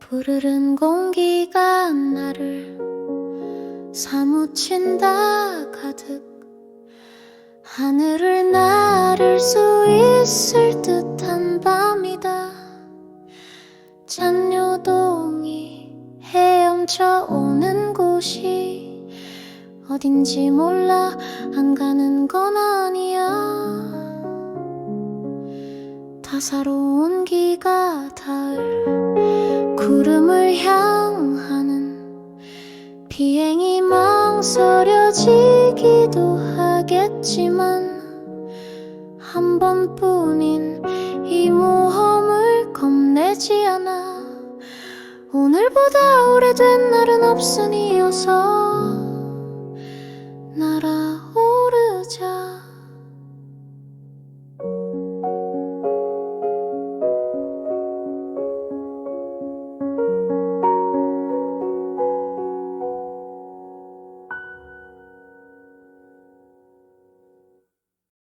푸르른 공기가 나를 사무친다 가득 하늘을 나를 수 있을 듯한 밤이다. 잔여동이 헤엄쳐 오는 곳이 어딘지 몰라. 안 가는 건 아니야. 다사로운 기가 닿을 구름을 향하는 비행이 망설여지기도 하겠지만 한 번뿐인 이 모험을 겁내지 않아. 오늘보다 오래된 날은 없으니 어서